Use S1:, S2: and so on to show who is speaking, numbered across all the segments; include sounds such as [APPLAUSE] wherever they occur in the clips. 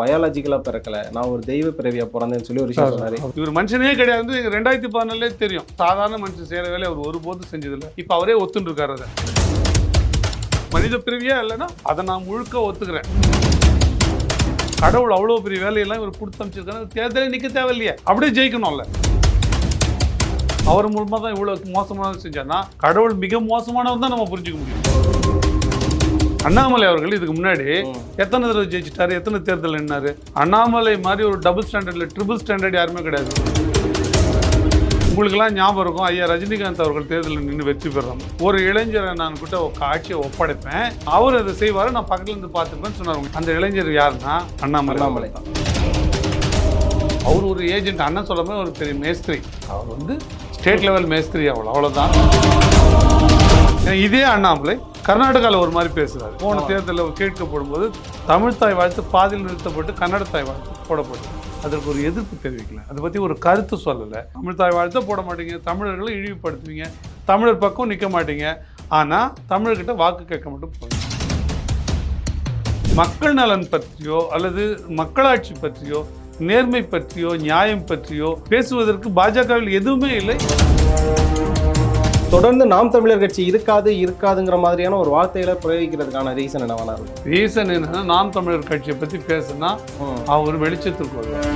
S1: பயாலஜிக்கலா பிறக்கல. நான் ஒரு தெய்வ பிறவியா பிறந்தேன்னு சொல்லி ஒரு விஷயம் சொன்னாரு.
S2: இவர் மனுஷனே கிடையாது. எங்க ரெண்டாயிரத்தி பதினாலே தெரியும். சாதாரண மனுஷன் செய்யற வேலையை அவர் ஒருபோதும் செஞ்சதில்லை. இப்போ அவரே ஒத்துன்னு இருக்காரு அதை. மனித பிரிவியா இல்லைன்னா அதை நான் முழுக்க ஒத்துக்கிறேன். கடவுள் அவ்வளோ பெரிய வேலையெல்லாம் இவர் கொடுத்து அமைச்சிருக்காரு தேர்தலே நிற்க தேவையில்லையே. அப்படியே ஜெயிக்கணும்ல. அவர் மூலமா தான் இவ்வளோ மோசமானது செஞ்சார்னா கடவுள் மிக மோசமானவர் தான் நம்ம புரிஞ்சுக்க முடியும். அண்ணாமலை அவர்கள் இதுக்கு முன்னாடி. எத்தனை தடவை ஜெயிச்சிட்டாரு? எத்தனை தேர்தல் நின்னாரு அண்ணாமலை மாதிரி ஒரு டபுள் ஸ்டாண்டர்ட்ல ட்ரிபிள் ஸ்டாண்டர்ட் யாருமே கிடையாது. உங்களுக்கெல்லாம் ஞாபகம் இருக்கும். ஐயா ரஜினிகாந்த் அவர்கள் தேர்தலில் நின்று வெற்றி பெறோம் ஒரு இளைஞரை நான் கிட்ட காட்சியை ஒப்படைப்பேன். அவர் அதை செய்வார். நான் பக்கத்துல இருந்து பார்த்துப்பேன்னு சொன்னார் அந்த இளைஞர் யாருன்னா? அண்ணாமலை.
S1: அண்ணாமலை.
S2: அவர் ஒரு ஏஜென்ட் அண்ணன் சொல்ல மாதிரி ஒரு பெரிய மேஸ்திரி. அவர் வந்து ஸ்டேட் லெவல் மேஸ்திரி அவ்வளோ அவ்வளோதான் இதே அண்ணாமலை. கர்நாடகாவில் ஒரு மாதிரி பேசுகிறார் போன தேர்தலில் கேட்கப்படும்போது தமிழ் தாய் வாழ்த்து பாதியில் நிறுத்தப்பட்டு கன்னட தாய் வாழ்த்து போடப்பட்டது. அதற்கு ஒரு எதிர்ப்பு தெரிவிக்கல. அதை பற்றி ஒரு கருத்து சொல்லலை. தமிழ் தாய் போட மாட்டீங்க தமிழர்களை இழிவுபடுத்துவீங்க தமிழர் பக்கம் நிற்க மாட்டீங்க. ஆனால் தமிழர்கிட்ட வாக்கு கேட்க மட்டும் போதும் மக்கள் நலன் பற்றியோ அல்லது மக்களாட்சி பற்றியோ நேர்மை பற்றியோ நியாயம் பற்றியோ பேசுவதற்கு பாஜகவில் எதுவுமே இல்லை.
S1: தொடர்ந்து நாம் தமிழர் கட்சி இருக்காது இருக்காதுங்கிற மாதிரியான ஒரு வார்த்தைகளை பிரயோகிக்கிறதுக்கான ரீசன் என்னவானா இருக்கும்
S2: ரீசன் என்னன்னா நாம் தமிழர் கட்சியை பற்றி பேசுனா. அவர் வெளிச்சத்திற்கு வருவார்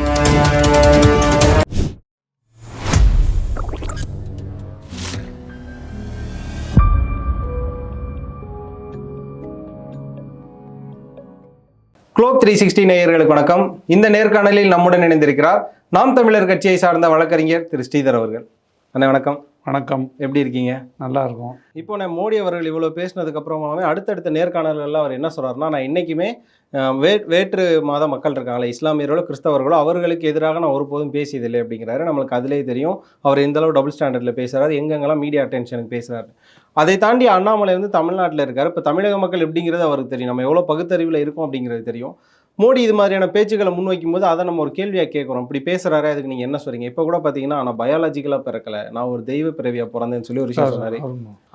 S1: குளோப் த்ரீ சிக்ஸ்டி நேயர்களுக்கு வணக்கம். இந்த நேர்காணலில் நம்முடன் இணைந்திருக்கிறார் நாம் தமிழர் கட்சியை சார்ந்த வழக்கறிஞர் திரு ஸ்ரீதர் அவர்கள். அண்ணா வணக்கம்.
S2: வணக்கம்.
S1: எப்படி இருக்கீங்க?
S2: நல்லா இருக்கும்.
S1: இப்போ நான் மோடி அவர்கள் இவ்வளோ பேசினதுக்கு அப்புறமாவே அடுத்தடுத்த நேர்காணல்கள்ல அவர் என்ன சொல்றாருன்னா நான் இன்னைக்குமே அஹ், வே வேற்று மாத மக்கள் இருக்காங்களே இஸ்லாமியர்களோ கிறிஸ்தவர்களோ அவர்களுக்கு எதிராக நான் ஒருபோதும் பேசியதில்லை அப்படிங்கிறாரு. நம்மளுக்கு அதிலேயே தெரியும். அவர் எந்த அளவு டபுள் ஸ்டாண்டர்டில் பேசுறாரு எங்கெங்கெல்லாம் மீடியா அட்டென்ஷனுக்கு பேசுறாரு. அதை தாண்டி அண்ணாமலை வந்து தமிழ்நாட்டில் இருக்காரு. இப்போ தமிழக மக்கள் எப்படிங்கிறது அவருக்கு தெரியும். நம்ம எவ்வளோ பகுத்தறிவில் இருக்கோம் அப்படிங்கிறது தெரியும். மோடி இது மாதிரியான பேச்சுக்களை முன்வைக்கும் போது அதை நம்ம ஒரு கேள்வியாக கேட்குறோம். இப்படி பேசுறாரு அதுக்கு நீங்கள் என்ன சொல்றீங்க? இப்போ கூட பார்த்தீங்கன்னா நான் பயாலஜிக்கலாக பிறக்கல. நான் ஒரு தெய்வ பிறவியா பிறந்தேன்னு சொல்லி ஒரு விஷயம் சொன்னாரு.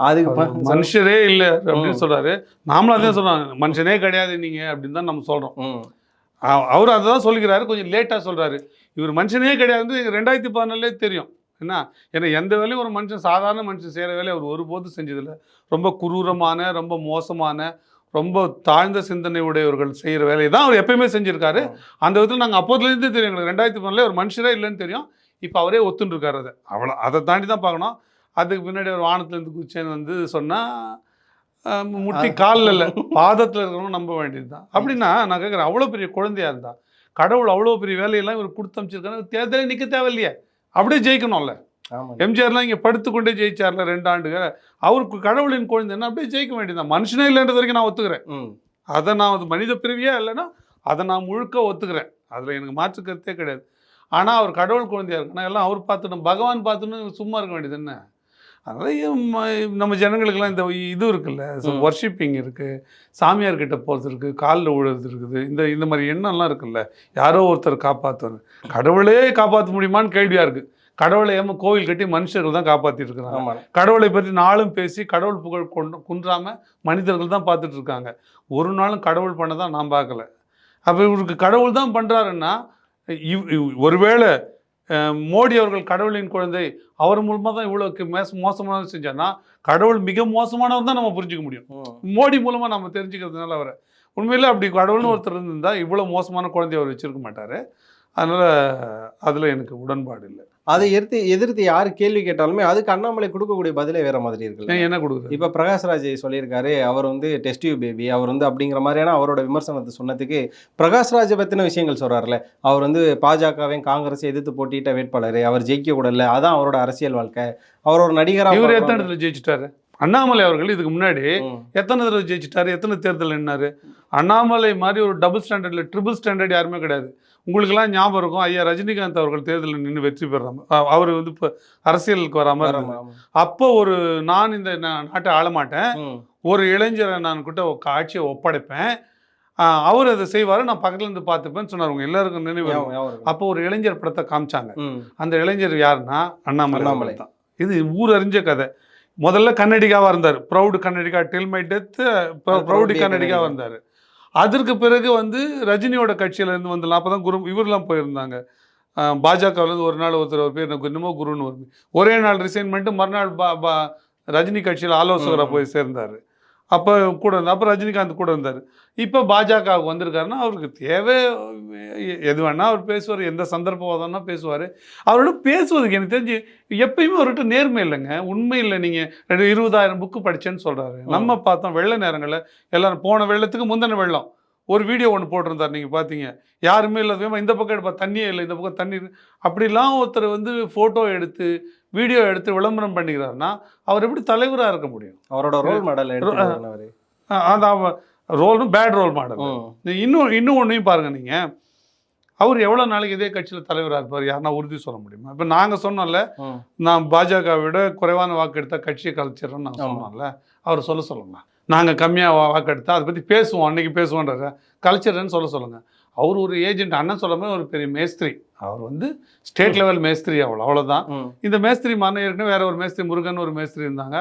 S1: அதுக்கு
S2: மனுஷரே இல்லை அப்படின்னு. சொல்றாரு. நாமளும் அதான் சொல்றோம். மனுஷனே கிடையாது நீங்க அப்படின்னு தான் நம்ம சொல்றோம். அவர் அதை தான் சொல்லிக்கிறாரு. கொஞ்சம் லேட்டாக சொல்றாரு. இவர் மனுஷனே கிடையாது ரெண்டாயிரத்தி பதினாலே தெரியும். என்ன? ஏன்னா எந்த வேலையும் ஒரு மனுஷன் சாதாரண மனுஷன் செய்கிற வேலையை அவர் ஒருபோதும் செஞ்சதில்லை. ரொம்ப குரூரமான ரொம்ப மோசமான ரொம்ப தாழ்ந்த சிந்தனை உடையவர்கள் செய்கிற வேலையை தான் அவர் எப்பயுமே செஞ்சிருக்காரு. அந்த விதத்தில் நாங்கள் அப்போதுலேருந்தே தெரியும். எங்களுக்கு ரெண்டாயிரத்தி பதினாலே ஒரு மனுஷரே இல்லைன்னு தெரியும். இப்போ அவரே ஒத்துன்னு அதை. அவ்வளோ அதை தாண்டி தான் பார்க்கணும். அதுக்கு பின்னாடி ஒரு வானத்துலேருந்து குச்சேன்னு வந்து சொன்னால் முட்டி காலில் இல்லை பாதத்தில் இருக்கிறவங்க நம்ப வேண்டியது தான் அப்படின்னா நான் கேட்குறேன் அவ்வளோ பெரிய குழந்தையா இருந்தா கடவுள் அவ்வளோ பெரிய வேலையெல்லாம் இவர் கொடுத்து அமைச்சிருக்காரு தேர்தலே நிற்க தேவையில்லையே. அப்படியே ஜெயிக்கணும்ல. எம்ஜிஆர்லாம் இங்கே படுத்துக்கொண்டே ஜெயிச்சார்ல ரெண்டு ஆண்டுகள். அவருக்கு கடவுளின் குழந்தைன்னா அப்படியே ஜெயிக்க வேண்டியதுதான். மனுஷனே இல்லைன்றது வரைக்கும் நான் ஒத்துக்கிறேன். அதை நான் அது மனித பிரிவியா இல்லைன்னா அதை நான் முழுக்க ஒத்துக்கிறேன். அதில் எனக்கு மாற்று கருத்தே கிடையாது. ஆனால் அவர் கடவுள் குழந்தையா இருக்குன்னா எல்லாம் அவர் பார்த்துணும் பகவான் பார்த்துன்னு சும்மா இருக்க வேண்டியது என்ன? அதனால நம்ம ஜனங்களுக்கெல்லாம் இந்த இது இருக்குல்ல. ஒர்ஷிப்பிங் இருக்குது சாமியார் கிட்ட போகிறது இருக்குது காலில் விழுறது இருக்குது. இந்த இந்த மாதிரி எண்ணம்லாம் இருக்குல்ல. யாரோ ஒருத்தர் காப்பாற்றணும் கடவுளே காப்பாற்ற முடியுமான்னு கேள்வியாக இருக்குது கடவுளை ஏமா கோவில் கட்டி மனுஷர்கள் தான் காப்பாற்றிட்டு இருக்கிறாங்க கடவுளை பற்றி நாளும் பேசி கடவுள் புகழ் கொண்டு குன்றாம மனிதர்கள் தான் பார்த்துட்டு இருக்காங்க ஒரு நாளும் கடவுள் பண்ண தான் நான் பார்க்கல அப்போ இவருக்கு கடவுள் தான் பண்ணுறாருன்னா ஒருவேளை மோடி அவர்கள் கடவுளின் குழந்தை அவர் மூலமாக தான் இவ்வளோ மேச மோசமானது செஞ்சார்னா கடவுள் மிக மோசமானவர் தான் நம்ம புரிஞ்சுக்க முடியும். மோடி மூலமாக நம்ம தெரிஞ்சுக்கிறதுனால அவரை. உண்மையில் அப்படி கடவுள்னு ஒருத்தர் இருந்திருந்தா இவ்வளோ மோசமான குழந்தைய அவர் வச்சிருக்க மாட்டார். அதனால் அதில் எனக்கு உடன்பாடு இல்லை.
S1: அதை எதிர்த்து எதிர்த்து யார் கேள்வி கேட்டாலுமே அதுக்கு அண்ணாமலை கொடுக்கக்கூடிய பதிலே வேற மாதிரி இருக்குல்ல.
S2: ஏன் என்ன கொடுக்குறது
S1: இப்ப பிரகாஷ்ராஜ் சொல்லியிருக்காரு அவர் வந்து டெஸ்ட் டியூப் பேபி அவர் வந்து அப்படிங்கிற மாதிரியான அவரோட விமர்சனத்தை சொன்னதுக்கு பிரகாஷ்ராஜை பத்தின விஷயங்கள் சொல்றாருல அவர் வந்து பாஜகவையும் காங்கிரஸ் எதிர்த்து போட்டியிட்ட வேட்பாளர் அவர் ஜெயிக்க கூடல அதான் அவரோட அரசியல் வாழ்க்கை. அவர் ஒரு நடிகரா
S2: இவர் எத்தனை
S1: பார்க்கணும்.
S2: இடத்துல ஜெயிச்சிட்டாரு? அண்ணாமலை அவர்கள் இதுக்கு முன்னாடி. எத்தனை தடவை ஜெயிச்சிட்டாரு? எத்தனை தேர்தல் நின்னாரு? அண்ணாமலை மாதிரி ஒரு டபுள் ஸ்டாண்டர்ட்ல ட்ரிபிள் ஸ்டாண்டர்ட் யாருமே கிடையாது. உங்களுக்கெல்லாம் ஞாபகம் இருக்கும் ஐயா ரஜினிகாந்த் அவர்கள் தேர்தலில் நின்று வெற்றி பெறாம அவர் வந்து இப்போ அரசியலுக்கு வராம
S1: ஆமா,
S2: இருந்தாரு.
S1: ஆமா.
S2: அப்போ ஒரு நான் இந்த நாட்டை ஆள மாட்டேன்
S1: ம்.
S2: ஒரு இளைஞரை நான் கிட்ட ஆட்சியை ஒப்படைப்பேன் அவர் அதை செய்வாரு நான் பக்கத்துல இருந்து பார்த்துப்பேன்னு சொன்னார் உங்க எல்லாருக்கும் நினைவு. அப்போ ஒரு இளைஞர் படத்தை காமிச்சாங்க. அந்த இளைஞர் யாருன்னா அண்ணாமலை தான் இது ஊர் அறிஞ்ச கதை முதல்ல கன்னடிகாவா இருந்தார் proud Kannadiga till my death proudly
S1: Proudly
S2: Kannadiga
S1: Kannadiga.
S2: வந்தார் அதற்கு பிறகு வந்து ரஜினியோட கட்சியில இருந்து வந்து அப்போ தான் குரு இவரெல்லாம் போயிருந்தாங்க பாஜகவில் ஒரு நாள் ஒருத்தர் ஒரு பேர் எனக்கு என்னமோ குருன்னு வருது ஒரே நாள் ரிசைன் பண்ணிட்டு மறுநாள் பா பா ரஜினி கட்சியில் ஆலோசகராக. போய் சேர்ந்தார் அப்போ கூட இருந்தார் அப்போ ரஜினிகாந்த் கூட இருந்தார் இப்போ பாஜகவுக்கு வந்திருக்காருன்னா அவருக்கு தேவை எது வேணா அவர் பேசுவார் எந்த சந்தர்ப்பவாதம்னா பேசுவார். அவரோட பேசுவதுக்கு எனக்கு தெரிஞ்சு எப்பயுமே அவர்கிட்ட நேர்மை இல்லைங்க. உண்மை இல்லை நீங்கள் இருபதாயிரம் புக்கு படிச்சேன்னு சொல்கிறாரு நம்ம பார்த்தோம் வெள்ள நேரங்களில் எல்லாரும் போன வெள்ளத்துக்கு முந்தின வெள்ளம். ஒரு வீடியோ ஒன்று போட்டிருந்தார் நீங்கள் பார்த்தீங்க யாருமே இல்லாத இந்த பக்கம் எடுப்பா தண்ணியே இல்லை இந்த பக்கம் தண்ணி. அப்படிலாம் ஒருத்தர் வந்து ஃபோட்டோ எடுத்து வீடியோ எடுத்து விளம்பரம் பண்ணிக்கிறாருன்னா அவர் எப்படி தலைவராக இருக்க முடியும்
S1: அவரோட ரோல் மாடல்
S2: அந்த ரோலும் பேட் ரோல் மாடல். இன்னும் இன்னும் ஒன்றையும் பாருங்கள் நீங்கள் அவர் எவ்வளோ நாளைக்கு இதே கட்சியில் தலைவராக இருப்பார் யாருன்னா உறுதி சொல்ல முடியுமா இப்போ நாங்கள் சொன்னோம்ல. நான் பாஜக விட குறைவான வாக்கு எடுத்தால் கட்சியை கலைச்சிடுறோன்னு நான். சொன்னோம்ல அவர் சொல்ல சொல்லுங்க நாங்கள் கம்மியாக வாக்கு எடுத்தா அதை பற்றி பேசுவோம் அன்னைக்கு பேசுவோன்றத கலைச்சிடுறேன்னு சொல்ல சொல்லுங்கள் அவர் ஒரு ஏஜென்ட் அண்ணன் சொல்லாமல் ஒரு பெரிய மேஸ்திரி. அவர் வந்து ஸ்டேட் லெவல் மேஸ்திரி அவ்வளோ அவ்வளோதான். இந்த மேஸ்திரி மன ஏற்கனவே வேற ஒரு மேஸ்திரி முருகன் ஒரு மேஸ்திரி இருந்தாங்க.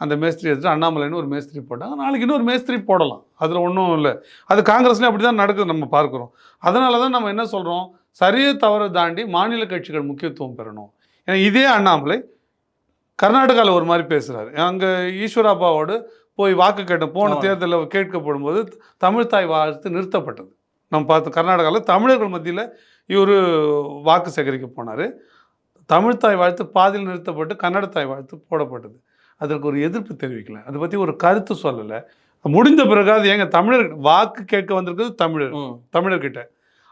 S2: அந்த மேஸ்திரி எடுத்துட்டு அண்ணாமலைன்னு ஒரு மேஸ்திரி போட்டாங்க. நாளைக்கு இன்னொரு மேஸ்திரி போடலாம். அதில் ஒன்றும் இல்லை. அது காங்கிரஸ்லேயும் அப்படி தான் நடக்குது நம்ம பார்க்குறோம். அதனால தான் நம்ம என்ன சொல்கிறோம் சரியை தவறை தாண்டி மாநில கட்சிகள் முக்கியத்துவம் பெறணும். ஏன்னா இதே அண்ணாமலை கர்நாடகாவில் ஒரு மாதிரி பேசுகிறாரு அங்கே ஈஸ்வராபாவோடு போய் வாக்கு கேட்ட போன. தேர்தலில் கேட்கப்படும் போது தமிழ்தாய் வாழ்த்து நிறுத்தப்பட்டது. நம்ம பார்த்து கர்நாடகாவில் தமிழர்கள் மத்தியில் இவர் வாக்கு சேகரிக்க போனார். தமிழ்தாய் வாழ்த்து பாதியில் நிறுத்தப்பட்டு கன்னடத்தாய் வாழ்த்து போடப்பட்டது. அதற்கு ஒரு எதிர்ப்பு தெரிவிக்கல. அதை பற்றி ஒரு கருத்து சொல்லலை. முடிந்த பிறகு அது ஏங்க தமிழர் வாக்கு கேட்க வந்திருக்கிறது தமிழர். தமிழர்கிட்ட.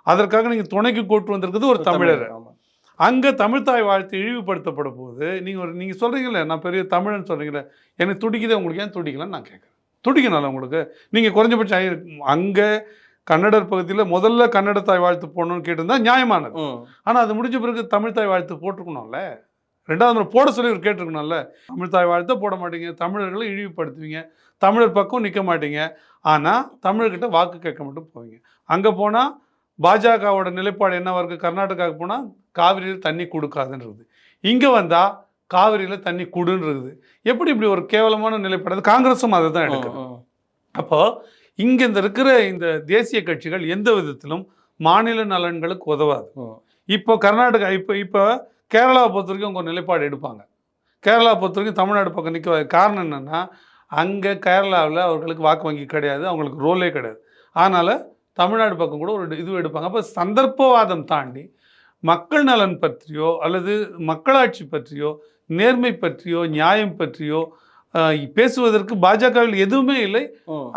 S2: அதற்காக நீங்கள் துணைக்கு கூட்டு வந்திருக்கிறது ஒரு தமிழர். அங்கே தமிழ்தாய் வாழ்த்து இழிவுபடுத்தப்பட போது நீங்கள் ஒரு நீங்கள் சொல்கிறீங்களே நான் பெரிய தமிழன் சொல்கிறீங்களே எனக்கு துடிக்குதே உங்களுக்கு ஏன் துடிக்கலன்னு நான் கேட்குறேன். துடிக்கணும்ல உங்களுக்கு? நீங்கள் குறைஞ்சபட்சம் அங்கே கன்னடர் பகுதியில் முதல்ல கன்னடத்தாய் வாழ்த்து போடணும்னு கேட்டிருந்தா நியாயமானது. ஆனால் அது முடிஞ்ச பிறகு தமிழ்தாய் வாழ்த்து போட்டிருக்கணும்ல? ரெண்டாவது முறை போட சொல்லி இவர் கேட்டிருக்கணும்ல? தமிழ்தாய் வாழ்த்தை போட மாட்டீங்க தமிழர்களை இழிவுபடுத்துவீங்க தமிழர் பக்கம் நிற்க மாட்டீங்க. ஆனால் தமிழர்கிட்ட வாக்கு கேட்க மட்டும் போவீங்க. அங்கே போனால் பாஜகவோட நிலைப்பாடு என்னவா இருக்குது கர்நாடகாவுக்கு போனால் காவிரியில் தண்ணி கொடுக்காதுன்றது. இங்கே வந்தால் காவிரியில் தண்ணி கொடுன்றது. எப்படி இப்படி ஒரு கேவலமான நிலைப்பாடு? அது காங்கிரஸும் அதை தான் எடுக்குது.
S1: ம். ம்.
S2: அப்போ இங்க இந்த இருக்கிற இந்த தேசிய கட்சிகள் எந்த விதத்திலும் மாநில நலன்களுக்கு உதவாது. இப்போ கர்நாடகா இப்போ இப்போ கேரளாவை பொறுத்த வரைக்கும் ஒரு நிலைப்பாடு எடுப்பாங்க. கேரளா பொறுத்த வரைக்கும் தமிழ்நாடு பக்கம் நிற்க காரணம் என்னன்னா அங்கே கேரளாவில் அவர்களுக்கு வாக்கு வங்கி கிடையாது அவங்களுக்கு ரோலே கிடையாது. அதனால் தமிழ்நாடு பக்கம் கூட ஒரு இது எடுப்பாங்க. அப்போ சந்தர்ப்பவாதம் தாண்டி மக்கள் நலன் பற்றியோ அல்லது மக்களாட்சி பற்றியோ நேர்மை பற்றியோ நியாயம் பற்றியோ பேசுவதற்கு பாஜகவில் எதுவுமே இல்லை.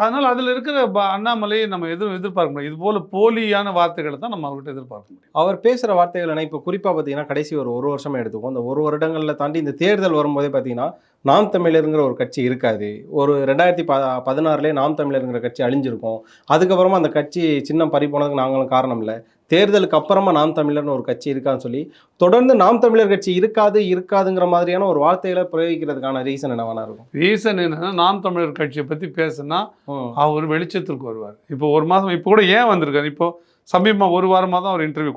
S2: அதனால் அதில் இருக்கிற அண்ணாமலையை நம்ம எதுவும் எதிர்பார்க்க முடியாது. இது போல போலியான வார்த்தைகளை தான் நம்ம அவர்கிட்ட எதிர்பார்க்க முடியும்.
S1: அவர் பேசுகிற வார்த்தைகள் என்ன இப்போ குறிப்பாக பார்த்தீங்கன்னா கடைசி ஒரு ஒரு வருஷமா எடுத்துக்கோம் இந்த ஒரு வருடங்களில் தாண்டி இந்த தேர்தல் வரும்போதே பார்த்தீங்கன்னா நாம் தமிழருங்கிற ஒரு கட்சி இருக்காது. ஒரு ரெண்டாயிரத்தி ப பதினாறுலேயே நாம் தமிழருங்கிற கட்சி அழிஞ்சிருக்கும். அதுக்கப்புறமா அந்த கட்சி சின்னம் பறி போனதுக்கு நாங்களும் காரணம் இல்லை. தேர்தலுக்கு அப்புறமா நாம் தமிழர்னு ஒரு கட்சி இருக்கான்னு சொல்லி தொடர்ந்து நாம் தமிழர் கட்சி இருக்காது இருக்காதுங்கிற மாதிரியான ஒரு வார்த்தைகளை பிரயோகிக்கிறதுக்கான ரீசன் என்னவானா இருக்கும்?
S2: ரீசன் என்னன்னா நாம் தமிழர் கட்சியை பற்றி பேசுனா. அவர் வெளிச்சத்திற்கு வருவார். இப்போ ஒரு மாதம் இப்போ கூட ஏன் வந்திருக்காரு? இப்போ சமீபமாக ஒரு வாரமாக தான் அவர் இன்டர்வியூ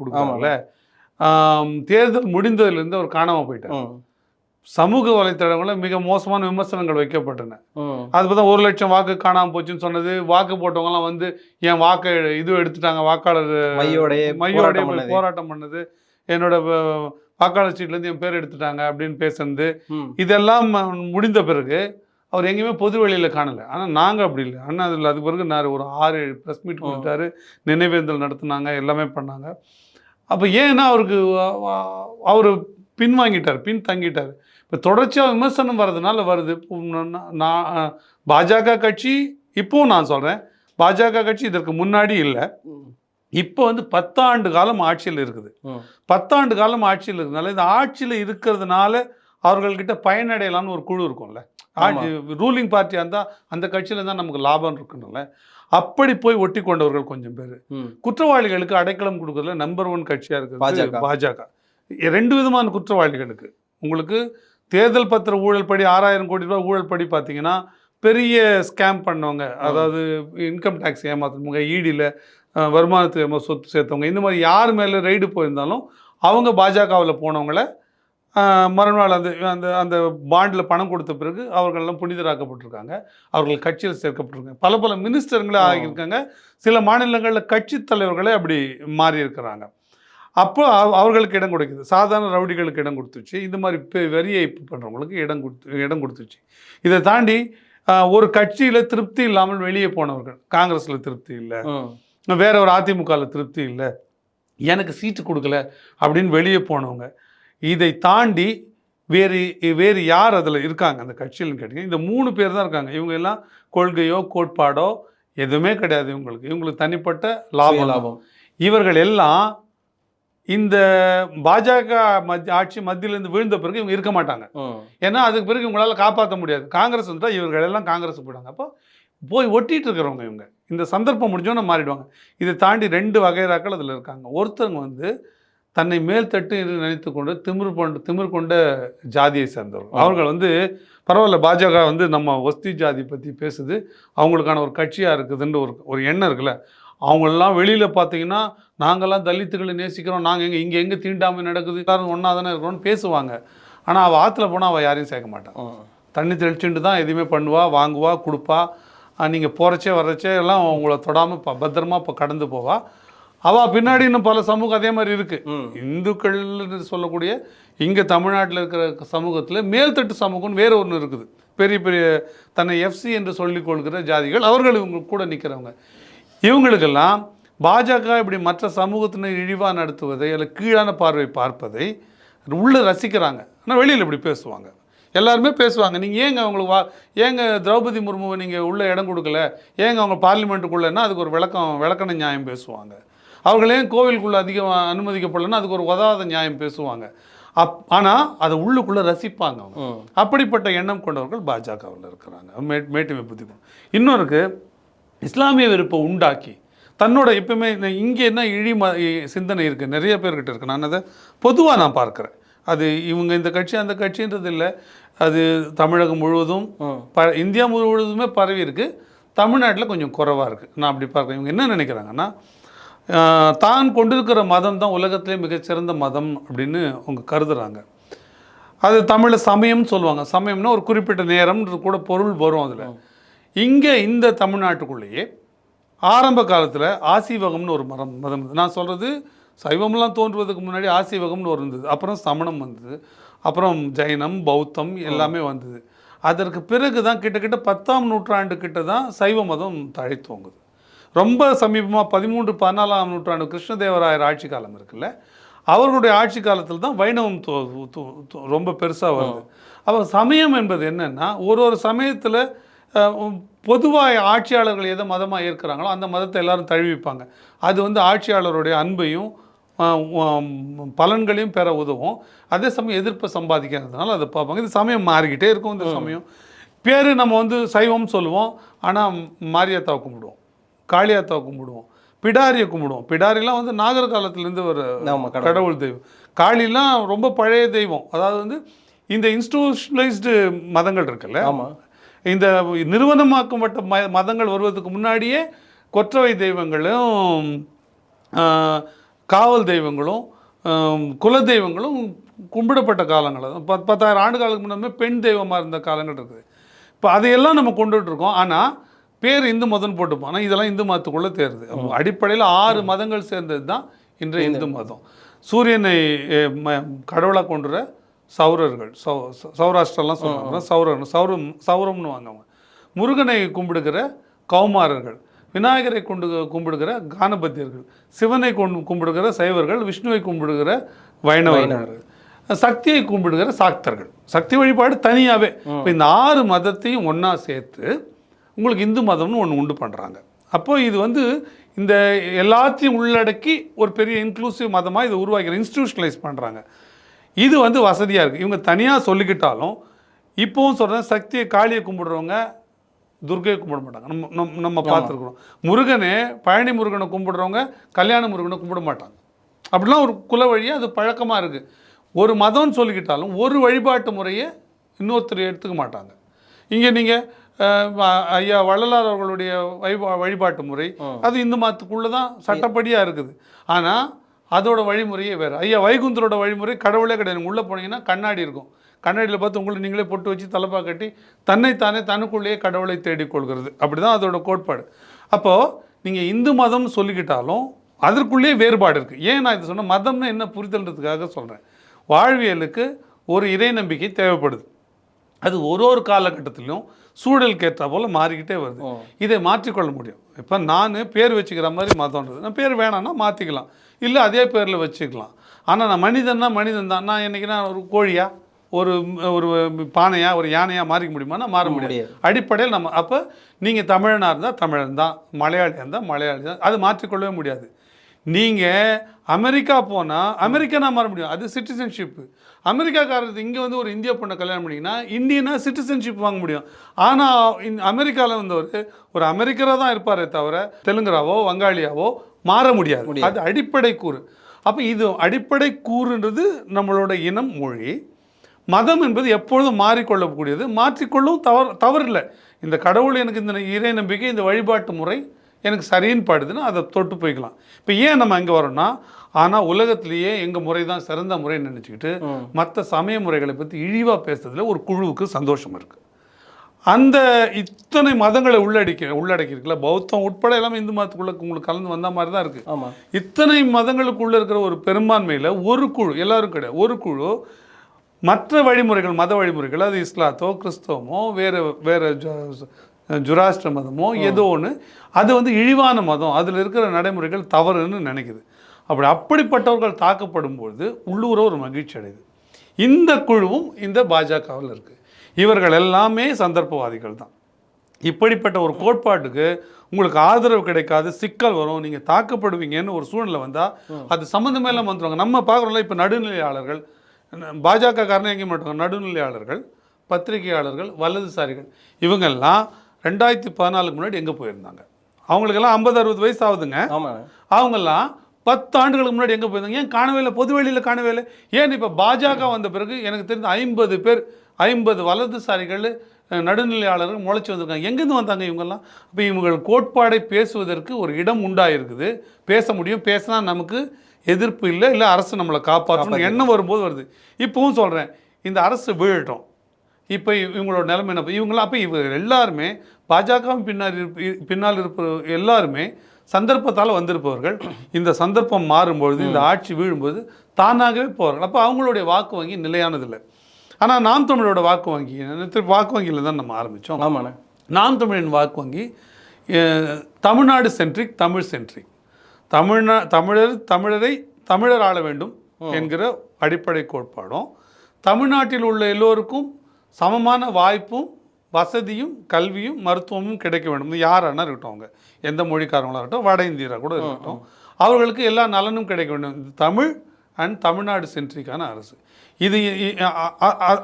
S2: ஆம், தேர்தல் முடிந்ததுலேருந்து அவர் காணாமல் போயிட்டார். சமூக வலைத்தளங்களில் மிக மோசமான விமர்சனங்கள் வைக்கப்பட்டன. அது பார்த்தா ஒரு லட்சம் வாக்கு காணாமல் போச்சுன்னு சொன்னது வாக்கு போட்டவங்கலாம் வந்து என் வாக்கை இது எடுத்துட்டாங்க வாக்காளர்
S1: மையோடைய
S2: மையோடைய
S1: போராட்டம் பண்ணது.
S2: என்னோட வாக்காளர் சீட்லேருந்து என் பேர் எடுத்துட்டாங்க அப்படின்னு பேசுனது. இதெல்லாம் முடிந்த பிறகு அவர் எங்கேயுமே பொது வெளியில் காணலை. ஆனால் நாங்கள் அப்படி இல்லை. அண்ணா அதில் அதுக்கு பிறகு நான் ஒரு ஆறு ஏழு ப்ரெஸ் மீட் கொடுத்தாரு நினைவேந்தல் நடத்துனாங்க எல்லாமே பண்ணாங்க. அப்போ ஏன்னா அவருக்கு அவர் பின்வாங்கிட்டார் பின் தங்கிட்டார் இப்போ தொடர்ச்சியாக விமர்சனம் வர்றதுனால வருது. நான் பாஜக கட்சி இப்போவும் நான் சொல்கிறேன் பாஜக கட்சி இதற்கு முன்னாடி இல்லை. இப்போ வந்து பத்தாண்டு காலம் ஆட்சியில் இருக்குது. பத்தாண்டு காலம் ஆட்சியில் இருக்கிறதுனால இந்த ஆட்சியில் இருக்கிறதுனால அவர்கள்கிட்ட பயனடையலாம்னு ஒரு குழு இருக்கும்ல. ஆட்சி ரூலிங் பார்ட்டியாக இருந்தால் அந்த கட்சியில் தான் நமக்கு லாபம் இருக்கணும்ல அப்படி போய் ஒட்டி கொண்டவர்கள் கொஞ்சம் பேர். குற்றவாளிகளுக்கு அடைக்கலம் கொடுக்கறதுல நம்பர் ஒன் கட்சியாக இருக்குது
S1: பாஜக.
S2: ரெண்டு விதமான குற்றவாளிகளுக்கு. உங்களுக்கு தேர்தல் பத்திர ஊழல் படி ஆறாயிரம் கோடி ரூபாய் ஊழல் படி பார்த்தீங்கன்னா பெரிய ஸ்கேம் பண்ணவங்க அதாவது இன்கம் டேக்ஸ் ஏமாத்துறவங்க ஈடியில் வருமானத்துக்கு ஏமா சொத்து சேர்த்தவங்க இந்த மாதிரி யார் மேலே ரைடு போயிருந்தாலும் அவங்க பாஜகவில் போனவங்கள மறுநாள் அந்த அந்த அந்த பாண்டில் பணம் கொடுத்த பிறகு அவர்களெல்லாம் புனிதராக்கப்பட்டிருக்காங்க. அவர்கள் கட்சியில் சேர்க்கப்பட்டிருக்காங்க. பல பல மினிஸ்டர்களே. ஆகியிருக்காங்க. சில மாநிலங்களில் கட்சி தலைவர்களே அப்படி மாறி இருக்கிறாங்க அப்போ அவ- அவர்களுக்கு இடம் கொடுக்குது. சாதாரண ரவுடிகளுக்கு இடம் கொடுத்துச்சு. இந்த மாதிரி ஏய்ப்பு பண்ணுறவங்களுக்கு இடம் கொடுத்து இடம் கொடுத்துச்சு. இதை தாண்டி ஒரு கட்சியில் திருப்தி இல்லாமல் வெளியே போனவர்கள் காங்கிரஸில் திருப்தி இல்லை. வேற ஒரு அதிமுகவில் திருப்தி இல்லை. எனக்கு சீட்டு கொடுக்கல அப்படின்னு வெளியே போனவங்க. இதை தாண்டி வேறு வேறு யார் அதில் இருக்காங்க? அந்த கட்சியில்னு கேட்டீங்க இந்த மூணு பேர் தான் இருக்காங்க. இவங்க எல்லாம் கொள்கையோ கோட்பாடோ எதுவுமே கிடையாது இவங்களுக்கு. இவங்களுக்கு தனிப்பட்ட லாபம் லாபம் இவர்கள் எல்லாம் இந்த பாஜக மத்திய ஆட்சி மத்தியிலேருந்து விழுந்த பிறகு இவங்க இருக்க மாட்டாங்க. ஏன்னா அதுக்கு பிறகு இவங்களால காப்பாற்ற முடியாது. காங்கிரஸ் வந்தால் இவர்கள் எல்லாம் காங்கிரஸ் போயிடுவாங்க. அப்போ போய் ஒட்டிட்டு இருக்கிறவங்க இவங்க. இந்த சந்தர்ப்பம் முடிஞ்சோன்னு மாறிடுவாங்க. இதை தாண்டி ரெண்டு வகைராக்கள் அதில் இருக்காங்க. ஒருத்தவங்க வந்து தன்னை மேல்தட்டு என்று நினைத்து கொண்டு திமிர் கொண்டு திமிர் கொண்ட ஜாதியை சேர்ந்தவர்கள். அவர்கள் வந்து பரவாயில்ல பாஜக வந்து நம்ம ஒஸ்தி ஜாதி பற்றி பேசுது. அவங்களுக்கான ஒரு கட்சியாக இருக்குதுன்ற ஒரு ஒரு எண்ணம் இருக்குல்ல. அவங்களெல்லாம் வெளியில் பார்த்தீங்கன்னா நாங்கள்லாம் தலித்துகளை நேசிக்கிறோம். நாங்கள் எங்கே இங்கே எங்கே தீண்டாமை நடக்குது? எல்லாரும் ஒன்றா தானே இருக்கிறோம்னு பேசுவாங்க. ஆனால் அவள் ஆற்றுல போனால் அவள் யாரையும் சேர்க்க மாட்டான். தண்ணி தெளிச்சுட்டு தான் எதுவுமே பண்ணுவா வாங்குவா கொடுப்பா. நீங்கள் போகிறச்சே வர்றச்சே எல்லாம் உங்களை தொடாமல் ப பத்திரமா இப்போ கடந்து போவா. அவள் பின்னாடி இன்னும் பல சமூகம் அதே மாதிரி இருக்குது
S1: ம்.
S2: இந்துக்கள்னு சொல்லக்கூடிய இங்கே தமிழ்நாட்டில் இருக்கிற சமூகத்தில் மேல்தட்டு சமூகம்னு வேற ஒன்று இருக்குது. பெரிய பெரிய தன்னை எஃப்சி என்று சொல்லிக் கொள்கிற ஜாதிகள் அவர்கள் இவங்க கூட நிற்கிறவங்க இவங்களுக்கெல்லாம் பாஜக இப்படி மற்ற சமூகத்தினர் இழிவாக நடத்துவதை அல்ல கீழான பார்வை பார்ப்பதை உள்ள ரசிக்கிறாங்க. ஆனால் வெளியில் இப்படி பேசுவாங்க. எல்லாருமே பேசுவாங்க. நீங்கள் ஏங்க அவங்களுக்கு வா ஏங்க திரௌபதி முர்முவை நீங்கள் உள்ள இடம் கொடுக்கல? ஏங்க அவங்க பார்லிமெண்ட்டுக்குள்ளேன்னா அதுக்கு ஒரு விளக்கம் விளக்கண நியாயம் பேசுவாங்க. அவர்கள் ஏன் கோவிலுக்குள்ளே அதிகம் அனுமதிக்கப்படலைன்னா அதுக்கு ஒரு உதவாத நியாயம் பேசுவாங்க. அப் ஆனால் அதை உள்ளுக்குள்ளே ரசிப்பாங்க அவங்க. அப்படிப்பட்ட எண்ணம் கொண்டவர்கள் பாஜகவில் இருக்கிறாங்க. மேட்டுமை புத்தி இன்னொருக்கு இஸ்லாமிய வெறுப்பை உண்டாக்கி தன்னோட எப்பவுமே இங்கே என்ன இழி ம சிந்தனை இருக்குது நிறைய பேர்கிட்ட இருக்கு. நான் அதை பொதுவாக நான் பார்க்குறேன். அது இவங்க இந்த கட்சி அந்த கட்சின்றது இல்லை. அது தமிழகம் முழுவதும். ப இந்தியா முழுவதுமே பரவி இருக்கு. தமிழ்நாட்டில் கொஞ்சம் குறைவாக இருக்குது நான் அப்படி பார்க்குறேன். இவங்க என்ன நினைக்கிறாங்கன்னா தான் கொண்டிருக்கிற மதம் தான் உலகத்திலே மிகச்சிறந்த மதம் அப்படின்னு அவங்க கருதுறாங்க. அது தமிழில் சமயம்னு சொல்லுவாங்க. சமயம்னா ஒரு குறிப்பிட்ட நேரம்ன்றது கூட பொருள் வரும் அதில். இங்கே இந்த தமிழ்நாட்டுக்குள்ளேயே ஆரம்ப காலத்தில் ஆசீவகம்னு ஒரு மரம் மதம் நான் சொல்கிறது சைவம்லாம் தோன்றுவதற்கு முன்னாடி ஆசீவகம்னு ஒரு இருந்தது. அப்புறம் சமணம் வந்தது. அப்புறம் ஜைனம் பௌத்தம் எல்லாமே வந்தது. அதற்கு பிறகு தான் கிட்டத்தட்ட பத்தாம் நூற்றாண்டு கிட்ட தான் சைவ மதம் தழைத்தோங்குது ரொம்ப சமீபமாக பதிமூன்று பதினாலாம் நூற்றாண்டு கிருஷ்ணதேவராயர் ஆட்சி காலம் இருக்குல்ல அவர்களுடைய ஆட்சி காலத்தில் தான் வைணவம் ரொம்ப பெருசாக வருது. அப்போ சமயம் என்பது என்னன்னா ஒரு ஒரு சமயத்தில் பொதுவாக ஆட்சியாளர்கள் எதை மதமாக ஏற்கிறாங்களோ அந்த மதத்தை எல்லாரும் தழுவிப்பாங்க அது வந்து ஆட்சியாளருடைய அன்பையும் பலன்களையும் பெற உதவும். அதே சமயம் எதிர்ப்பை சம்பாதிக்கிறதுனால அதை பார்ப்பாங்க. இது சமயம் மாறிக்கிட்டே இருக்கும் இந்த சமயம். பேர் நம்ம வந்து சைவம் சொல்லுவோம். ஆனால் மாரியாத்தாவை கும்பிடுவோம். காளியாத்தாவை கும்பிடுவோம். பிடாரியை கும்பிடுவோம். பிடாரிலாம் வந்து நாகர் காலத்துலேருந்து ஒரு
S1: கடவுள்.
S2: தெய்வம். காளிலாம் ரொம்ப பழைய தெய்வம். அதாவது வந்து இந்த இன்ஸ்டிடியூஷனலைஸ்டு மதங்கள் இருக்குல்ல.
S1: ஆமா.
S2: இந்த நிறுவனமாக்கப்பட்ட ம மதங்கள் வருவதற்கு முன்னாடியே கொற்றவை தெய்வங்களும் காவல் தெய்வங்களும் குல தெய்வங்களும் கும்பிடப்பட்ட காலங்கள் பத் பத்தாயிரம் ஆண்டு காலத்துக்கு முன்னாமே பெண் தெய்வமாக இருந்த காலங்கள் இருக்குது. இப்போ அதையெல்லாம் நம்ம கொண்டுட்டு இருக்கோம் ஆனால் பேர் இந்து மதம்னு போட்டுப்போம் ஆனால் இதெல்லாம் இந்து மதத்துக்குள்ளே தேருது. அடிப்படையில் ஆறு மதங்கள் சேர்ந்தது தான் இன்றைய இந்து மதம். சூரியனை கடவுளாக கொண்டுற சௌரர்கள் சௌ சௌ- சௌராஷ்டிரலாம் சொல்லுவாங்க சௌரர்கள் சௌரம் சௌரம்னு வாங்க முருகனை கும்பிடுகிற கௌமாரர்கள் விநாயகரை கொண்டு கும்பிடுகிற கானபத்தியர்கள் சிவனை கொண்டு கும்பிடுகிற சைவர்கள் விஷ்ணுவை கும்பிடுகிற வைணவர்கள் சக்தியை கும்பிடுகிற சாக்தர்கள். சக்தி வழிபாடு தனியாகவே இப்போ இந்த ஆறு மதத்தையும் ஒன்றா சேர்த்து உங்களுக்கு இந்து மதம்னு ஒன்று உண்டு பண்ணுறாங்க அப்போ இது வந்து இந்த எல்லாத்தையும் உள்ளடக்கி ஒரு பெரிய இன்க்ளூசிவ் மதமாக இதை உருவாக்கிற இன்ஸ்டிடியூஷனலைஸ் பண்ணுறாங்க இது வந்து வசதியாக இருக்குது இவங்க தனியாக சொல்லிக்கிட்டாலும் இப்போவும் சொல்கிறேன் சக்தியை காளியை கும்பிடுறவங்க துர்கையை கும்பிட மாட்டாங்க. நம்ம நம்ம நம்ம பார்த்துருக்குறோம். முருகனே பழனி முருகனை கும்பிடுறவங்க கல்யாண முருகனை கும்பிட மாட்டாங்க. அப்படிலாம் ஒரு குல வழியாக அது பழக்கமாக இருக்குது ஒரு மதம்னு சொல்லிக்கிட்டாலும் ஒரு வழிபாட்டு முறையை இன்னொருத்தர் எடுத்துக்க மாட்டாங்க. இங்கே நீங்கள் ஐயா வள்ளலார் அவர்களுடைய வழிபாட்டு முறை அது இந்து மதத்துக்குள்ளே தான் சட்டப்படியாக இருக்குது. ஆனால் அதோட வழிமுறையே வேறு. ஐயா வைகுந்தரோட வழிமுறை கடவுளே கிடையாது. உள்ளே போனீங்கன்னா கண்ணாடி இருக்கும். கண்ணாடியில் பார்த்து உங்களை நீங்களே பொட்டு வச்சு தலைப்பா கட்டி தன்னைத்தானே தனக்குள்ளேயே கடவுளை தேடிக் கொள்கிறது. அப்படி தான் அதோட கோட்பாடு. அப்போது நீங்கள் இந்து மதம்னு சொல்லிக்கிட்டாலும் அதற்குள்ளேயே வேறுபாடு இருக்குது ஏன் நான் இது சொன்ன மதம்னா என்ன? புரிதல்ன்றதுக்காக சொல்கிறேன் வாழ்வியலுக்கு ஒரு இறை நம்பிக்கை தேவைப்படுது. அது ஒரு ஒரு காலகட்டத்திலும் சூழலுக்கு ஏற்ற போல் மாறிக்கிட்டே வருது. இதை மாற்றிக்கொள்ள முடியும். இப்போ நான் பேர் வச்சுக்கிற மாதிரி மதம்ன்றது நான் பேர் வேணாம்னா மாற்றிக்கலாம் இல்லை அதே பேரில் வச்சுக்கலாம். ஆனால் நான் மனிதன்னா மனிதன் தான் நான் என்னைக்கு நான் ஒரு கோழியா ஒரு ஒரு பானையா ஒரு யானையா மாறிக்க முடியுமானா மாற முடியாது. அடிப்படையில் நம்ம அப்போ நீங்கள் தமிழனாக இருந்தால் தமிழன் தான் மலையாளியாக இருந்தால் மலையாளி தான் அது மாற்றிக்கொள்ளவே முடியாது. நீங்கள் அமெரிக்கா போனால் அமெரிக்கனா மாற முடியும். அது சிட்டிசன்ஷிப்பு அமெரிக்காக்காரர் இங்கே வந்து ஒரு இந்திய பொண்ணை கல்யாணம் பண்ணிங்கன்னா இந்தியனா சிட்டிசன்ஷிப் வாங்க முடியும். ஆனால் அமெரிக்காவில் வந்தவர் ஒரு அமெரிக்கராக தான் இருப்பாரே தவிர தெலுங்கராவோ வங்காளியாவோ மாற முடியாது. அது அடிப்படை கூறு. அப்போ இது அடிப்படை கூறுன்றது நம்மளோட இனம் மொழி. மதம் என்பது எப்பொழுதும் மாறிக்கொள்ளக்கூடியது. மாற்றிக்கொள்ளவும் தவறு தவறில்லை. இந்த கடவுள் எனக்கு இந்த இறை நம்பிக்கை இந்த வழிபாட்டு முறை எனக்கு சரின்னு படுதுன்னா அதை தொட்டு போய்க்கலாம். இப்போ ஏன் நம்ம இங்கே வரோம்னா ஆனால் உலகத்திலேயே எங்கள் முறை தான் சிறந்த முறைன்னு நினச்சிக்கிட்டு. மற்ற சமய முறைகளை பற்றி இழிவாக பேசுறதுல ஒரு குழுவுக்கு சந்தோஷம் இருக்குது அந்த இத்தனை மதங்களை உள்ளடக்கி உள்ளடக்கியிருக்குல்ல பௌத்தம் உட்பட எல்லாமே இந்து மதத்துக்குள்ள உங்களுக்கு கலந்து வந்த மாதிரி தான் இருக்குது இத்தனை மதங்களுக்குள்ள இருக்கிற ஒரு பெரும்பான்மையில் ஒரு குழு எல்லாரும் கிடையாது ஒரு குழு மற்ற வழிமுறைகள் மத வழிமுறைகள் அது இஸ்லாத்தோ கிறிஸ்தவமோ வேறு வேறு ஜுராஷ்டிர மதமோ ஏதோ ஒன்று அது வந்து இழிவான மதம் அதில் இருக்கிற நடைமுறைகள் தவறுன்னு நினைக்குது. அப்படி அப்படிப்பட்டவர்கள் தாக்கப்படும் பொழுது உள்ளூர ஒரு மகிழ்ச்சி அடையுது. இந்த குழுவும் இந்த பாஜகவில் இருக்குது இவர்கள் எல்லாமே சந்தர்ப்பவாதிகள் தான். இப்படிப்பட்ட ஒரு கோட்பாட்டுக்கு உங்களுக்கு ஆதரவு கிடைக்காது சிக்கல் வரும் நீங்கள் தாக்கப்படுவீங்கன்னு ஒரு சூழ்நிலை வந்தால் அது சம்மந்தமே இல்லாமல் வந்துருவாங்க. நம்ம பார்க்குறோம்ல இப்போ நடுநிலையாளர்கள் பாஜக காரணம் எங்கே மாட்டாங்க நடுநிலையாளர்கள் பத்திரிகையாளர்கள் வலதுசாரிகள் இவங்கெல்லாம் ரெண்டாயிரத்தி பதினாலுக்கு முன்னாடி எங்கே போயிருந்தாங்க? அவங்களுக்கெல்லாம் ஐம்பது அறுபது வயசு ஆகுதுங்க. அவங்கெல்லாம் பத்து ஆண்டுகளுக்கு முன்னாடி எங்கே போயிருந்தாங்க? ஏன் காணவே இல்லை? பொது வெளியில் காணவே இல்லை. ஏன் இப்போ பாஜக வந்த பிறகு எனக்கு தெரிஞ்ச ஐம்பது பேர் ஐம்பது வலதுசாரிகள் நடுநிலையாளர்கள் முளைச்சி வந்திருக்காங்க. எங்கேருந்து வந்தாங்க இவங்கெல்லாம்? அப்போ இவங்கள் கோட்பாடை பேசுவதற்கு ஒரு இடம் உண்டாயிருக்குது. பேச முடியும். பேசினா நமக்கு எதிர்ப்பு இல்லை. இல்லை அரசு நம்மளை காப்பாற்றணும் எண்ணம் வரும்போது வருது. இப்பவும் சொல்கிறேன் இந்த அரசு வீழட்டும். இப்போ இவங்களோட நிலைமை என்ன? இவங்களாம் அப்போ இவங்க எல்லாருமே பாஜக பின்னால் இருப்ப பின்னால் இருப்ப எல்லாருமே சந்தர்ப்பத்தால் வந்திருப்பவர்கள் இந்த சந்தர்ப்பம் மாறும்பொழுது இந்த ஆட்சி வீழும்போது தானாகவே போகிறார்கள் அப்போ அவங்களுடைய வாக்கு வங்கி நிலையானதில்லை. ஆனால் நாம் தமிழோட வாக்கு வங்கி திருப்பி வாக்கு வங்கியில் தான் நம்ம ஆரம்பித்தோம்
S1: ஆமாண்ணே.
S2: நாம் தமிழின் வாக்கு வங்கி தமிழ்நாடு சென்ட்ரிக் தமிழ் சென்ட்ரிக் தமிழ்நா தமிழர் தமிழரை தமிழர் ஆள வேண்டும் என்கிற அடிப்படை கோட்பாடும் தமிழ்நாட்டில் உள்ள எல்லோருக்கும் சமமான வாய்ப்பும் வசதியும் கல்வியும் மருத்துவமும் கிடைக்க வேண்டும். யாரானா இருக்கட்டும் அவங்க. எந்த மொழிக்காரங்களாக இருக்கட்டும் வட இந்தியராக கூட இருக்கட்டும். அவர்களுக்கு எல்லா நலனும் கிடைக்க வேண்டும். தமிழ் அண்ட் தமிழ்நாடு சென்ட்ரிக்கான அரசு. இது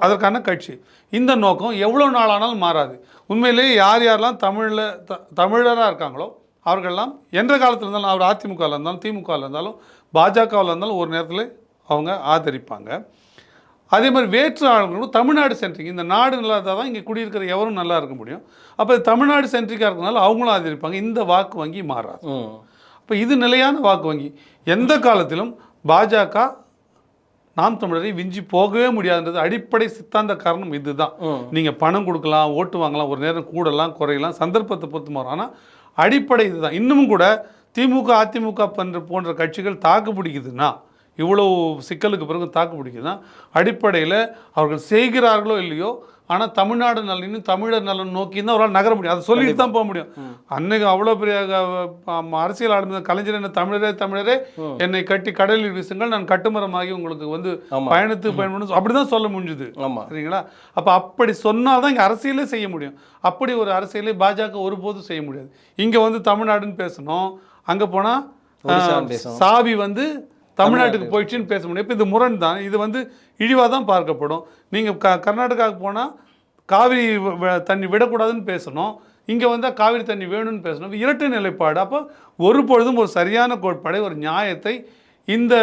S2: அதற்கான கட்சி. இந்த நோக்கம் எவ்வளோ நாளானாலும் மாறாது. உண்மையிலேயே யார் யாரெல்லாம் தமிழில் த தமிழராக இருக்காங்களோ அவர்கள்லாம் எந்த காலத்தில் இருந்தாலும் அவர் அதிமுகவில் இருந்தாலும் திமுகவில் இருந்தாலும் பாஜகவில் இருந்தாலும் ஒரு நேரத்தில் அவங்க ஆதரிப்பாங்க. அதே மாதிரி வேற்று ஆளுங்களும் தமிழ்நாடு சென்ட்ரிக் இந்த நாடு நல்லா இருந்தால் தான் இங்கே குடியிருக்கிற எவரும் நல்லா இருக்க முடியும். அப்போ தமிழ்நாடு சென்ட்ரிக்காக இருக்கனால அவங்களும் ஆதரிப்பாங்க. இந்த வாக்கு வங்கி மாறாது. அப்போ இது நிலையான வாக்கு வங்கி. எந்த காலத்திலும் பாஜக நாம் தமிழரை விஞ்சி போகவே முடியாதுன்றது அடிப்படை சித்தாந்த காரணம் இதுதான். நீங்கள் பணம் கொடுக்கலாம் ஓட்டு வாங்கலாம் ஒரு நேரம் கூடலாம் குறையலாம் சந்தர்ப்பத்தை பொறுத்து மாறும். ஆனால் அடிப்படை இதுதான். இன்னமும் கூட திமுக அதிமுக பண்ற போன்ற கட்சிகள் தாக்கு பிடிக்குதுன்னா இவ்வளோ சிக்கலுக்கு பிறகு தாக்கு பிடிக்குதுன்னா அடிப்படையில் அவர்கள் செய்கிறார்களோ இல்லையோ ஆனால் தமிழ்நாடு நலனும் தமிழர் நலன் நோக்கி தான் அவரால் நகர முடியும். அதை சொல்லிட்டு தான் போக முடியும். அன்னைக்கு அவ்வளோ பெரிய அரசியல் ஆளுநர் கலைஞர் என்ன தமிழரே தமிழரே. என்னை கட்டி கடலில் வீசுங்கள் நான் கட்டுமரமாகி உங்களுக்கு வந்து. பயணத்துக்கு பயன்படும் அப்படி தான் சொல்ல முடிஞ்சுது. சரிங்களா? அப்போ அப்படி சொன்னால் தான் இங்கே அரசியலே செய்ய முடியும். அப்படி ஒரு அரசியலை பாஜக ஒருபோதும் செய்ய முடியாது. இங்கே வந்து தமிழ்நாடுன்னு பேசணும். அங்கே போனால். சாவி வந்து தமிழ்நாட்டுக்கு போயிடுச்சுன்னு பேச முடியும். இப்போ இது முரண் தான் இது வந்து இழிவாக தான் பார்க்கப்படும். நீங்கள் க கர்நாடகாவுக்கு போனால் காவிரி தண்ணி விடக்கூடாதுன்னு பேசணும். இங்கே வந்தால் காவிரி தண்ணி வேணும்னு பேசணும். இரட்டை நிலைப்பாடு. அப்போ ஒரு பொழுதும் ஒரு சரியான கோட்பாடை ஒரு நியாயத்தை இந்த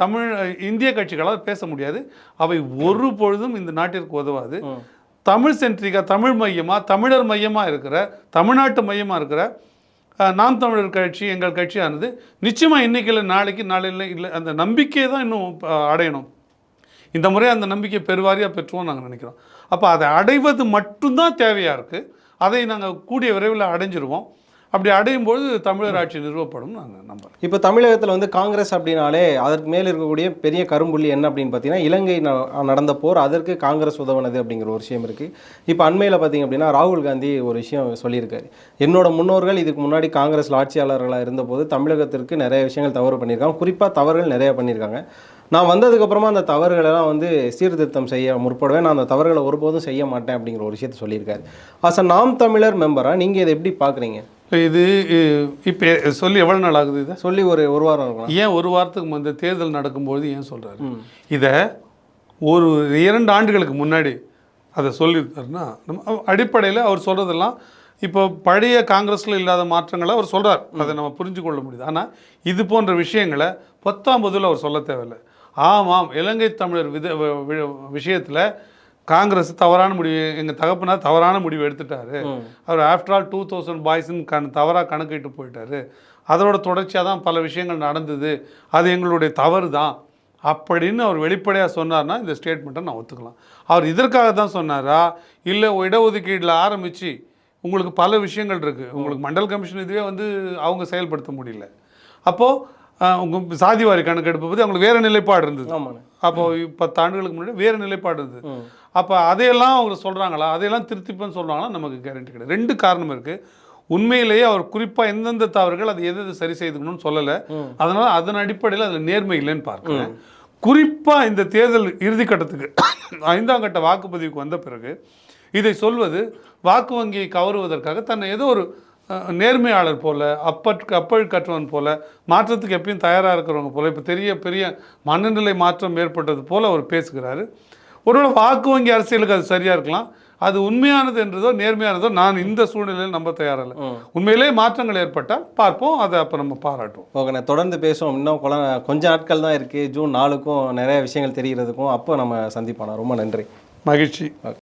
S2: தமிழ் இந்திய கட்சிகளால் பேச முடியாது. அவை ஒரு பொழுதும் இந்த நாட்டிற்கு உதவாது. தமிழ் சென்ட்ரிக்கா தமிழ் மையமாக தமிழர் மையமாக இருக்கிற தமிழ்நாட்டு மையமாக இருக்கிற நாம் தமிழர் கட்சி எங்கள் கட்சியானது நிச்சயமாக இன்றைக்கி இல்லை நாளைக்கு நாளையில் இல்லை அந்த நம்பிக்கையை தான் இன்னும் அடையணும். இந்த முறை அந்த நம்பிக்கை பெருவாரியாக பெற்றுவோம் நாங்கள் நினைக்கிறோம். அப்போ அதை அடைவது மட்டும்தான் தேவையாக இருக்குது அதை நாங்கள் கூடிய விரைவில் அடைஞ்சிருவோம். அப்படி அடையும் போது தமிழர் ஆட்சி நிறுவப்படும் நாங்கள் நம்புறோம்.
S1: இப்போ தமிழகத்தில் வந்து காங்கிரஸ் அப்படின்னாலே அதற்கு மேல் இருக்கக்கூடிய பெரிய கரும்புள்ளி என்ன அப்படின்னு பார்த்தீங்கன்னா இலங்கை ந- நடந்த போர் அதற்கு காங்கிரஸ் உதவுனது அப்படிங்கிற ஒரு விஷயம் இருக்குது இப்போ அண்மையில் பார்த்தீங்க அப்படின்னா ராகுல் காந்தி ஒரு விஷயம் சொல்லியிருக்காரு. என்னோட முன்னோர்கள் இதுக்கு முன்னாடி காங்கிரஸ் ஆட்சியாளர்களாக இருந்தபோது தமிழகத்திற்கு நிறைய விஷயங்கள் தவறு பண்ணியிருக்காங்க. குறிப்பாக தவறுகள் நிறைய பண்ணியிருக்காங்க. நான் வந்ததுக்கப்புறமா அந்த தவறுகளெல்லாம் வந்து சீர்திருத்தம் செய்ய முற்படுவேன். நான் அந்த தவறுகளை ஒருபோதும் செய்ய மாட்டேன் அப்படிங்கிற ஒரு விஷயத்த சொல்லியிருக்காரு. அஸ் அ நாம் தமிழர் மெம்பராக நீங்கள் இதை எப்படி பார்க்குறீங்க
S2: இது இப்போ சொல்லி எவ்வளோ நாள் ஆகுது இதை?
S1: சொல்லி ஒரு ஒரு வாரம் இருக்கலாம்
S2: ஏன் ஒரு வாரத்துக்கு முந்தைய தேர்தல் நடக்கும்பொழுது ஏன் சொல்கிறாரு. இதை ஒரு இரண்டு ஆண்டுகளுக்கு முன்னாடி அதை சொல்லியிருக்காருன்னா நம்ம அடிப்படையில் அவர் சொல்கிறதெல்லாம் இப்போ பழைய காங்கிரஸில் இல்லாத மாற்றங்களை அவர் சொல்கிறார் அதை நம்ம புரிஞ்சு கொள்ள முடியுது. ஆனால் இது போன்ற விஷயங்களை பத்தாம் பொதுவில் அவர் சொல்ல தேவையில்லை. ஆமாம் இலங்கை தமிழர் வித விஷயத்தில் காங்கிரஸ் தவறான முடிவு எங்கள் தகப்பனார் தவறான முடிவு எடுத்துட்டாரு. அவர் ஆஃப்டர் ஆல் டூ தௌசண்ட் பாய்ஸ்ன்னு கண் தவறாக கணக்கிட்டு போயிட்டாரு. அதோட தொடர்ச்சியாக தான் பல விஷயங்கள் நடந்தது. அது எங்களுடைய தவறு தான் அப்படின்னு அவர் வெளிப்படையாக சொன்னார்னா இந்த ஸ்டேட்மெண்ட்டை நான் ஒத்துக்கலாம். அவர் இதற்காக தான் சொன்னாரா? இல்லை இடஒதுக்கீட்டில் ஆரம்பித்து உங்களுக்கு பல விஷயங்கள் இருக்குது உங்களுக்கு மண்டல் கமிஷன் இதுவே வந்து அவங்க செயல்படுத்த முடியல. அப்போது உங்கள் சாதிவாரி கணக்கெடுப்பை பற்றி அவங்களுக்கு வேறு நிலைப்பாடு இருந்தது. அப்போ பத்து ஆண்டுகளுக்கு முன்னாடி வேறு நிலைப்பாடு இருந்தது. அப்போ அதையெல்லாம் அவங்க சொல்கிறாங்களா அதையெல்லாம் திருத்திப்பேன்னு சொல்கிறாங்களா நமக்கு கேரண்டி கிடையாது. ரெண்டு காரணம் இருக்குது உண்மையிலேயே அவர் குறிப்பாக எந்தெந்த தவறுகள் அதை எது எது சரி செய்துக்கணும்னு சொல்லலை. அதனால் அதன் அடிப்படையில் அதில் நேர்மை இல்லைன்னு பார்க்குறேன். குறிப்பாக இந்த தேர்தல் இறுதிக்கட்டத்துக்கு [COUGHS] ஐந்தாம் கட்ட வாக்குப்பதிவுக்கு வந்த பிறகு இதை சொல்வது வாக்கு வங்கியை கவருவதற்காக தன்னை ஏதோ ஒரு நேர்மையாளர் போல அப்பற்கு அப்பழ் கற்றவன் போல மாற்றத்துக்கு எப்பயும் தயாராக இருக்கிறவங்க போல இப்போ பெரிய பெரிய மனநிலை மாற்றம் ஏற்பட்டது போல அவர் பேசுகிறாரு. ஒருவேளை வாக்கு வங்கி அரசியலுக்கு அது சரியாக இருக்கலாம். அது உண்மையானது என்றதோ நேர்மையானதோ நான் இந்த சூழ்நிலையில் நம்ப தயாரில்லை. உண்மையிலேயே மாற்றங்கள் ஏற்பட்டால் பார்ப்போம் அதை அப்போ நம்ம பாராட்டுவோம்.
S1: ஓகேண்ணே தொடர்ந்து பேசுவோம். இன்னும் குல கொஞ்ச நாட்கள் தான் இருக்குது ஜூன் நாலுக்கும் நிறைய விஷயங்கள் தெரிகிறதுக்கும் அப்போ நம்ம சந்திப்போண்ணா ரொம்ப நன்றி.
S2: மகிழ்ச்சி.
S1: ஓகே.